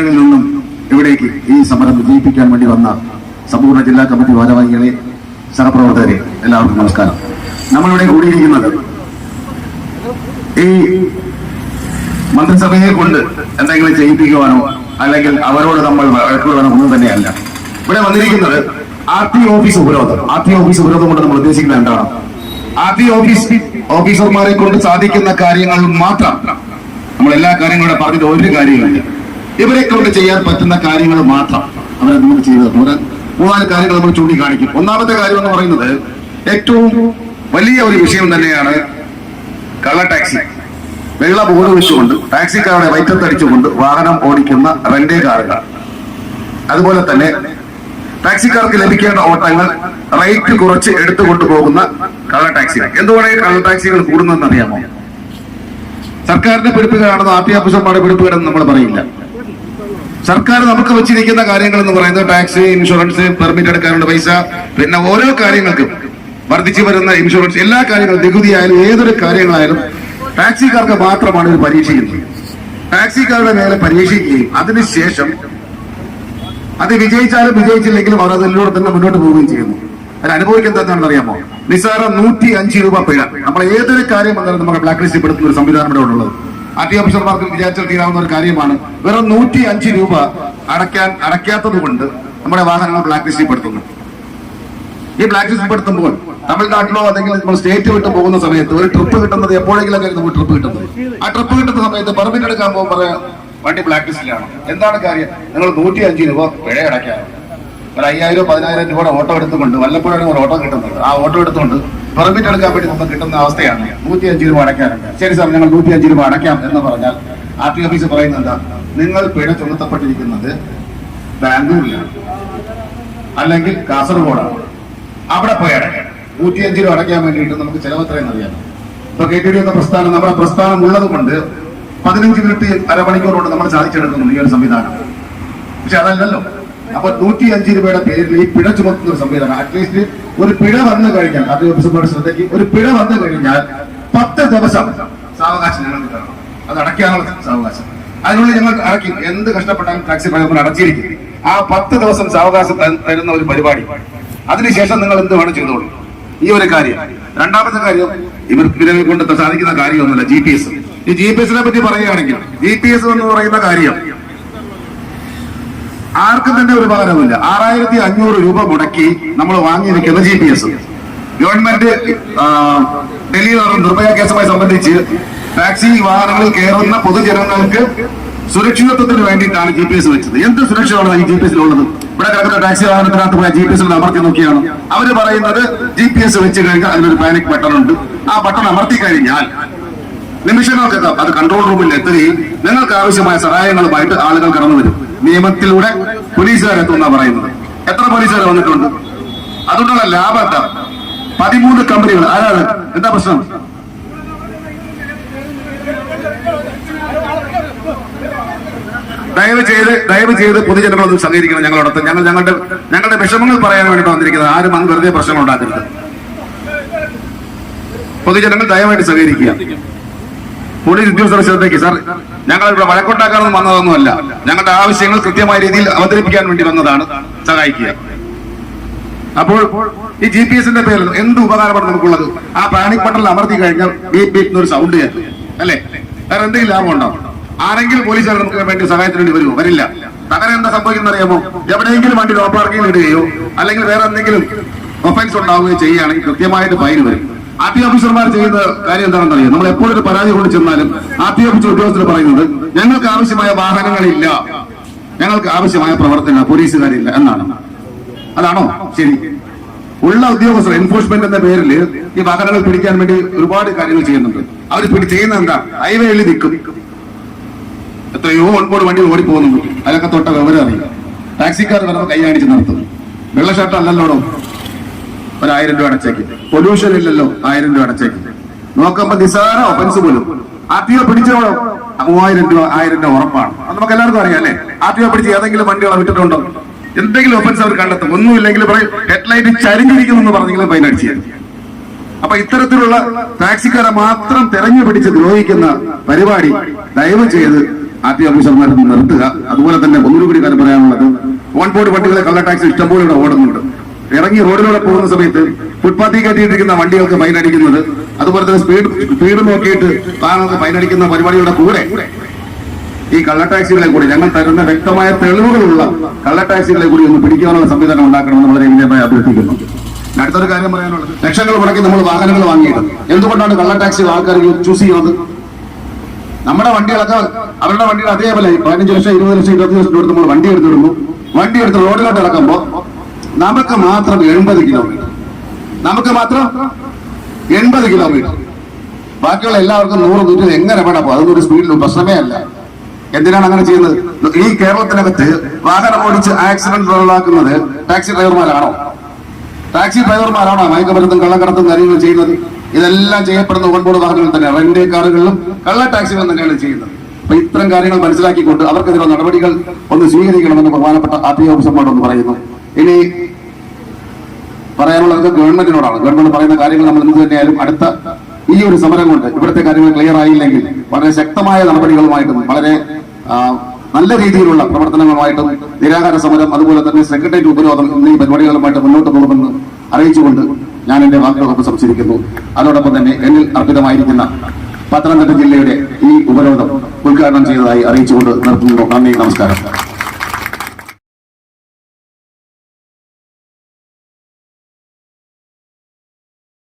ജില്ലകളിൽ നിന്നും ഇവിടേക്ക് ഈ സമരം വിജയിപ്പിക്കാൻ വേണ്ടി വന്ന സമ്പൂർണ ജില്ലാ കമ്മിറ്റി ഭാരവാഹികളെ സഹപ്രവർത്തകരെ എല്ലാവർക്കും നമസ്കാരം. നമ്മളിവിടെ കൂടിയിരിക്കുന്നത് ഈ മന്ത്രിസഭയെ കൊണ്ട് എന്തെങ്കിലും ചെയ്യിപ്പിക്കുവാനോ അല്ലെങ്കിൽ അവരോട് നമ്മൾ വഴക്കുവാനോ ഒന്നും തന്നെയല്ല. ഇവിടെ വന്നിരിക്കുന്നത് ആർ ടി ഓഫീസ് ഉപരോധം. ആർ ടി ഓഫീസ് ഉപരോധം കൊണ്ട് നമ്മൾ ഉദ്ദേശിക്കുന്നത് എന്താണ്? ആർ ടി ഓഫീസ് ഓഫീസർമാരെ കൊണ്ട് സാധിക്കുന്ന കാര്യങ്ങൾ മാത്രം നമ്മൾ എല്ലാ കാര്യങ്ങളും പറഞ്ഞിട്ട് ഒരു കാര്യമില്ല ഇവരെ കൊണ്ട് ചെയ്യാൻ പറ്റുന്ന കാര്യങ്ങൾ മാത്രം അവരെ നമുക്ക് ചെയ്തു ഒരു മൂന്നാൽ കാര്യങ്ങൾ നമ്മൾ ചൂണ്ടിക്കാണിക്കും. ഒന്നാമത്തെ കാര്യം എന്ന് പറയുന്നത് ഏറ്റവും വലിയ ഒരു വിഷയം തന്നെയാണ് കള്ള ടാക്സി. വെള്ള ബോർഡ് വെച്ചുകൊണ്ട് ടാക്സിക്കാരുടെ വയറ്റത്തടിച്ചുകൊണ്ട് വാഹനം ഓടിക്കുന്ന റെന്റേ കാറുകൾ. അതുപോലെ തന്നെ ടാക്സിക്കാർക്ക് ലഭിക്കേണ്ട ഓട്ടങ്ങൾ റേറ്റ് കുറച്ച് എടുത്തു കൊണ്ടുപോകുന്ന കള്ള ടാക്സികൾ. എന്തുകൊണ്ടാണ് കള്ള ടാക്സികൾ കൂടുന്നതെന്ന് അറിയാമോ? സർക്കാരിന്റെ പിടിപ്പുകയാണെന്ന് ആർ ടി ഓഫീസർമാരുടെ നമ്മൾ പറയില്ല. സർക്കാർ നമുക്ക് വെച്ചിരിക്കുന്ന കാര്യങ്ങൾ എന്ന് പറയുന്നത് ടാക്സ് ഇൻഷുറൻസ് പെർമിറ്റ് എടുക്കാനുള്ള പൈസ പിന്നെ ഓരോ കാര്യങ്ങൾക്കും വർദ്ധിച്ചു വരുന്ന ഇൻഷുറൻസ് എല്ലാ കാര്യങ്ങളും നികുതിയായാലും ഏതൊരു കാര്യങ്ങളായാലും ടാക്സിക്കാർക്ക് മാത്രമാണ് ഇത് പരീക്ഷിക്കുന്നത്. ടാക്സിക്കാരുടെ മേലെ പരീക്ഷിക്കുകയും അതിനുശേഷം അത് വിജയിച്ചാലും വിജയിച്ചില്ലെങ്കിലും അവർ അതിലൂടെ തന്നെ മുന്നോട്ട് പോവുകയും ചെയ്യുന്നു. അതിൽ അനുഭവിക്കുന്നത് എന്താണെന്ന് അറിയാമോ? നിസ്സാരം നൂറ്റി അഞ്ച് രൂപ പിഴ. നമ്മൾ ഏതൊരു കാര്യം വന്നാലും നമുക്ക് ബ്ലാക്ക് ലിസ്റ്റിൽ പെടുത്തുന്ന ഒരു സംവിധാനം ഇവിടെ ഉള്ളത്. ഓഫീസർമാർക്ക് വിചാരിച്ചാൽ തീരാവുന്ന ഒരു കാര്യമാണ്. വെറും നൂറ്റി അഞ്ച് രൂപ അടയ്ക്കാൻ അടയ്ക്കാത്തത് കൊണ്ട് നമ്മുടെ വാഹനങ്ങൾ ബ്ലാക്ക് ലിസ്റ്റിൽ പെടുത്തുന്നു ഈ ബ്ലാക്ക് ലിസ്റ്റിൽ പെടുത്തുമ്പോൾ തമിഴ്നാട്ടിലോ അല്ലെങ്കിൽ നമ്മൾ സ്റ്റേറ്റ് വിട്ട് പോകുന്ന സമയത്ത് ഒരു ട്രിപ്പ് കിട്ടുന്നത് എപ്പോഴെങ്കിലും നമുക്ക് ട്രിപ്പ് കിട്ടുന്നത്. ആ ട്രിപ്പ് കിട്ടുന്ന സമയത്ത് പെർമിറ്റ് എടുക്കാൻ പോകുമ്പോൾ പറയാം വണ്ടി ബ്ലാക്ക് ലിസ്റ്റിലാണ് എന്താണ് കാര്യം? നിങ്ങൾ നൂറ്റി അഞ്ച് രൂപ പിഴ അടയ്ക്കാറ് ഒരു അയ്യായിരം പതിനായിരം രൂപയുടെ ഓട്ടോ എടുത്തുകൊണ്ട് വല്ലപ്പോഴാണ് ഒരു ഓട്ടോ കിട്ടുന്നത്. ആ ഓട്ടോ എടുത്തുകൊണ്ട് പെർമിറ്റ് എടുക്കാൻ വേണ്ടി നമുക്ക് കിട്ടുന്ന അവസ്ഥയാണ്. നൂറ്റി അഞ്ച് രൂപ അടയ്ക്കാനുണ്ട് ശരി സാർ ഞങ്ങൾ നൂറ്റി അഞ്ച് രൂപ അടയ്ക്കാം എന്ന് പറഞ്ഞാൽ ആർ ടി ഓഫീസ് പറയുന്നത് നിങ്ങൾ പിഴ ചുമത്തപ്പെട്ടിരിക്കുന്നത് ബാംഗ്ലൂരിലാണ് അല്ലെങ്കിൽ കാസർഗോഡാണ്. അവിടെ പോയി അടയ്ക്കാം. നൂറ്റി അഞ്ച് രൂപ അടയ്ക്കാൻ വേണ്ടിയിട്ട് നമുക്ക് ചിലവ് എത്രയെന്ന് അറിയാം ഇപ്പൊ കെ ടി ഡി എന്ന പ്രസ്ഥാനം നമ്മുടെ പ്രസ്ഥാനം ഉള്ളത് കൊണ്ട് പതിനഞ്ച് മിനിറ്റ് അരമണിക്കൂർ കൊണ്ട് നമ്മൾ സാധിച്ചെടുക്കുന്നുണ്ട് ഈ ഒരു സംവിധാനം. പക്ഷെ അതല്ലല്ലോ. അപ്പൊ നൂറ്റി അഞ്ച് രൂപയുടെ പേരിൽ ഈ പിഴ ചുമത്തുന്ന ഒരു സംവിധാനം. അറ്റ്ലീസ്റ്റ് ഒരു പിഴ വന്നു കഴിഞ്ഞാൽ അത് ശ്രദ്ധയ്ക്ക് ഒരു പിഴ വന്നു കഴിഞ്ഞാൽ പത്ത് ദിവസം സാവകാശം ഞങ്ങൾ കിട്ടണം അത് അടയ്ക്കാനുള്ള സാവകാശം. അതിനുള്ളിൽ ഞങ്ങൾ അടയ്ക്കും. എന്ത് കഷ്ടപ്പെട്ടാലും ടാക്സി ഡ്രൈവർ അടച്ചിരിക്കും. ആ പത്ത് ദിവസം സാവകാശം തരുന്ന ഒരു പരിപാടി. അതിനുശേഷം നിങ്ങൾ എന്ത് വേണം ചെയ്തോളൂ? ഈ ഒരു കാര്യം. രണ്ടാമത്തെ കാര്യം ഇവർ കൊണ്ട് സാധിക്കുന്ന കാര്യമൊന്നുമില്ല ജി പി എസ് ഈ ജി പി എസിനെ പറ്റി പറയുകയാണെങ്കിൽ ജി പി എസ് എന്ന് പറയുന്ന കാര്യം ആർക്കും തന്നെ ഒരു ഉപകാരമില്ല ആറായിരത്തി അഞ്ഞൂറ് രൂപ മുടക്കി നമ്മൾ വാങ്ങിയിരിക്കുന്ന ജി പി എസ് ഗവൺമെന്റ് ഡൽഹിയിൽ ഡൽഹി നടന്ന നിർഭയ കേസുമായി സംബന്ധിച്ച് ടാക്സി വാഹനങ്ങളിൽ കയറുന്ന പൊതുജനങ്ങൾക്ക് സുരക്ഷിതത്വത്തിന് വേണ്ടിയിട്ടാണ് ജി പി എസ് വെച്ചത്. എന്ത് സുരക്ഷയാണ് ഈ ജി പി എസിലുള്ളത് ഇവിടെ കിടക്കുന്ന ടാക്സി വാഹനത്തിനകത്ത് പോയ ജി പി എസിൽ അമർത്തി നോക്കിയാണ്? അവർ പറയുന്നത് ജി പി എസ് വെച്ച് കഴിഞ്ഞാൽ അതിനൊരു പാനിക് ബട്ടൺ ഉണ്ട്. ആ ബട്ടൺ അമർത്തി കഴിഞ്ഞാൽ നിമിഷങ്ങൾക്കകം അത് കൺട്രോൾ റൂമിൽ എത്തുകയും നിങ്ങൾക്ക് ആവശ്യമായ സഹായങ്ങളുമായിട്ട് ആളുകൾ കടന്നു വരും. നിയമത്തിലൂടെ പോലീസുകാരെത്തുന്ന പറയുന്നത്. എത്ര പോലീസുകാർ വന്നിട്ടുണ്ട്? അതുകൊണ്ടുള്ള ലാഭം എന്താ? പതിമൂന്ന് കമ്പനികൾ. ആരാണ്? എന്താ പ്രശ്നം? ദയവ് ചെയ്ത് ദയവ് ചെയ്ത് പൊതുജനങ്ങളൊന്നും സഹകരിക്കണം ഞങ്ങളോടൊത്ത്. ഞങ്ങൾ ഞങ്ങളുടെ ഞങ്ങളുടെ വിഷമങ്ങൾ പറയാൻ വേണ്ടി വന്നിരിക്കുന്നത്. ആരും അങ്ങ് വെറുതെ പ്രശ്നങ്ങൾ ഉണ്ടാക്കരുത്. പൊതുജനങ്ങൾ ദയവായിട്ട് സഹകരിക്കുക. പോലീസ് ഉദ്യോഗസ്ഥരുടെ ശ്രദ്ധയ്ക്ക്. സാർ ഞങ്ങൾ ഇവിടെ വഴക്കുണ്ടാക്കാനൊന്നും വന്നതൊന്നുമല്ല. ഞങ്ങളുടെ ആവശ്യങ്ങൾ കൃത്യമായ രീതിയിൽ അവതരിപ്പിക്കാൻ വേണ്ടി വന്നതാണ് സഹായിക്കുക. അപ്പോൾ ഈ ജി പി എസിന്റെ പേരിൽ എന്ത് ഉപകാരമാണ് നമുക്കുള്ളത്? ആ പാനിക് ബട്ടൺ അമർത്തി കഴിഞ്ഞാൽ ബീപ് ബീപ് എന്നൊരു സൗണ്ട് കേൾക്കും. അല്ലേ? വേറെ എന്തെങ്കിലും ലാഭം ഉണ്ടോ? ആരെങ്കിലും പോലീസുകാർ നമുക്ക് വേണ്ടി സഹായത്തിന് വേണ്ടി വരുമോ? വരില്ല. അങ്ങനെ എന്താ സംഭവിക്കുന്നത് അറിയാമോ? എവിടെയെങ്കിലും വണ്ടി നോ പാർക്കിംഗ് ഇടുകയോ അല്ലെങ്കിൽ വേറെ എന്തെങ്കിലും ഒഫൻസ് ഉണ്ടാവുകയോ ചെയ്യുകയാണെങ്കിൽ കൃത്യമായിട്ട് ഫൈൻ വരും. ആർ ടി ഓഫീസർമാർ ചെയ്യുന്ന കാര്യം എന്താണെന്ന് അറിയാം? നമ്മൾ എപ്പോഴൊരു പരാതി കൊണ്ട് ചെന്നാലും ആർ ടി ഓഫീസർ ഉദ്യോഗസ്ഥർ പറയുന്നത് ഞങ്ങൾക്ക് ആവശ്യമായ വാഹനങ്ങളില്ല. ഞങ്ങൾക്ക് ആവശ്യമായ പ്രവർത്തന പോലീസുകാരില്ല എന്നാണ്. അതാണോ? ശരി. ഉള്ള ഉദ്യോഗസ്ഥർ എൻഫോഴ്സ്മെന്റ് എന്ന പേരിൽ ഈ വാഹനങ്ങൾ പിടിക്കാൻ വേണ്ടി ഒരുപാട് കാര്യങ്ങൾ ചെയ്യുന്നുണ്ട്. അവർ പിടി ചെയ്യുന്ന എന്താ? ഹൈവേയിൽ നിൽക്കും. എത്രയോ ഓൺബോർഡ് വണ്ടി ഓടിപ്പോകുന്നുണ്ട്. അതിലൊക്കെ തൊട്ട വിവരം അറിയില്ല ടാക്സിക്കാർ വരുമ്പോൾ കൈ കാണിച്ച് നിർത്തുന്നു വെള്ള ഷർട്ട് അല്ലല്ലോടോ? ഒരു ആയിരം രൂപ അടച്ചേക്ക്. പൊല്യൂഷൻ ഇല്ലല്ലോ ആയിരം രൂപ അടച്ചേക്ക്. നോക്കുമ്പോ നിസാര ഒഫൻസ് പോലും. ആർ ടി ഒ പിടിച്ചോളോ. മൂവായിരം രൂപ ആയിരം രൂപ ഉറപ്പാണ്. അത് നമുക്ക് എല്ലാവർക്കും അറിയാം അല്ലെ? ആർ ടി ഒ പിടിച്ച് ഏതെങ്കിലും വണ്ടികൾ വിട്ടിട്ടുണ്ടോ? എന്തെങ്കിലും ഒഫൻസ് അവർ കണ്ടെത്തും. ഒന്നുമില്ലെങ്കിൽ പറയും ഹെഡ്ലൈറ്റ് ചരിഞ്ഞിരിക്കുന്നു എന്ന് പറഞ്ഞെങ്കിലും ഫൈൻ അടിച്ചു. അപ്പൊ ഇത്തരത്തിലുള്ള ടാക്സിക്കാരെ മാത്രം തെരഞ്ഞു പിടിച്ച് ദ്രോഹിക്കുന്ന പരിപാടി ദയവ് ചെയ്ത് ആർ ടി ഓഫീസർമാരെ നിർത്തുക. അതുപോലെ തന്നെ ഒന്നുകൂടി കൂടി കാര്യം പറയാനുള്ളത് ഓൺ ബോർഡ് വണ്ടികളെ കള്ള ടാക്സി ഇഷ്ടംപോലെ ഇവിടെ ഓടുന്നുണ്ട്. ഇറങ്ങി റോഡിലൂടെ പോകുന്ന സമയത്ത് ഫുട്പാത്തിൽ കയറ്റിയിട്ടിരിക്കുന്ന വണ്ടികൾക്ക് ഫൈൻ അടിക്കുന്നത് അതുപോലെ തന്നെ സ്പീഡ് സ്പീഡ് നോക്കിയിട്ട് വാഹനങ്ങൾക്ക് ഫൈൻ അടിക്കുന്ന പരിപാടിയുടെ കൂടെ ഈ കള്ള ടാക്സികളെ കൂടി ഞങ്ങൾ തരുന്ന വ്യക്തമായ തെളിവുകളുള്ള കള്ള ടാക്സികളെ കൂടി ഒന്ന് പിടിക്കാനുള്ള സംവിധാനം ഉണ്ടാക്കണമെന്ന് വളരെ വിജയമായി അഭ്യർത്ഥിക്കുന്നു. അടുത്തൊരു കാര്യം പറയാനുള്ളത്. ലക്ഷങ്ങൾ മുടക്കി നമ്മൾ വാഹനങ്ങൾ വാങ്ങിയിട്ട് എന്തുകൊണ്ടാണ് കള്ള ടാക്സി ആൾക്കാർ ചൂസ് ചെയ്യുന്നത്? നമ്മുടെ വണ്ടികളൊക്കെ അവരുടെ വണ്ടികൾ അതേപോലെ പതിനഞ്ച് ലക്ഷം ഇരുപത് ലക്ഷം ഇരുപത്തി ലക്ഷം കൊടുത്ത് നമ്മൾ വണ്ടി എടുത്തിടുന്നു. വണ്ടി എടുത്ത് റോഡിലോട്ട് ഇറക്കുമ്പോ നമുക്ക് മാത്രം എൺപത് കിലോമീറ്റർ. നമുക്ക് മാത്രം എൺപത് കിലോമീറ്റർ. ബാക്കിയുള്ള എല്ലാവർക്കും നൂറ് നൂറ്റി എങ്ങനെ വേണം അതൊന്നും സ്പീഡിൽ പ്രശ്നമേ അല്ല എന്തിനാണ് അങ്ങനെ ചെയ്യുന്നത്? ഈ കേരളത്തിനകത്ത് വാഹനം ഓടിച്ച് ആക്സിഡന്റ് ഉണ്ടാക്കുന്നത് ടാക്സി ഡ്രൈവർമാരാണോ ടാക്സി ഡ്രൈവർമാരാണോ മയക്കമരുന്നും കള്ളക്കടത്തും കാര്യങ്ങളും ചെയ്യുന്നത്? ഇതെല്ലാം ചെയ്യപ്പെടുന്ന ഓൺബോർഡ് വാഹനങ്ങൾ തന്നെ റെന്റ് കാറുകളിലും കള്ള ടാക്സികളും തന്നെയാണ് ചെയ്യുന്നത്. അപ്പൊ ഇത്തരം കാര്യങ്ങൾ മനസ്സിലാക്കിക്കൊണ്ട് അവർക്കെതിരെ നടപടികൾ ഒന്ന് സ്വീകരിക്കണമെന്ന് ബഹുമാനപ്പെട്ട ആർ ടി ഓഫീസർമാരോട് പറയുന്നു. ഇനി പറയാനുള്ളത് ഗവൺമെന്റിനോടാണ്. ഗവൺമെന്റ് പറയുന്ന കാര്യങ്ങൾ നമ്മൾ എന്ത് തന്നെയായാലും അടുത്ത ഈ ഒരു സമരം കൊണ്ട് ഇവിടുത്തെ കാര്യങ്ങൾ ക്ലിയർ ആയില്ലെങ്കിൽ വളരെ ശക്തമായ നടപടികളുമായിട്ടും വളരെ നല്ല രീതിയിലുള്ള പ്രവർത്തനങ്ങളുമായിട്ടും നിരാഹാര സമരം അതുപോലെ തന്നെ സെക്രട്ടേറിയറ്റ് ഉപരോധം എന്നീ പരിപാടികളുമായിട്ട് മുന്നോട്ട് പോകുമെന്ന് അറിയിച്ചുകൊണ്ട് ഞാൻ എന്റെ വാക്കുകൾ സംസാരിക്കുന്നു അതോടൊപ്പം തന്നെ എന്നിൽ അർപ്പിതമായിരിക്കുന്ന പത്തനംതിട്ട ജില്ലയുടെ ഈ ഉപരോധം ഉദ്ഘാടനം ചെയ്തതായി അറിയിച്ചുകൊണ്ട് നിർത്തുന്നു. നന്ദി നമസ്കാരം.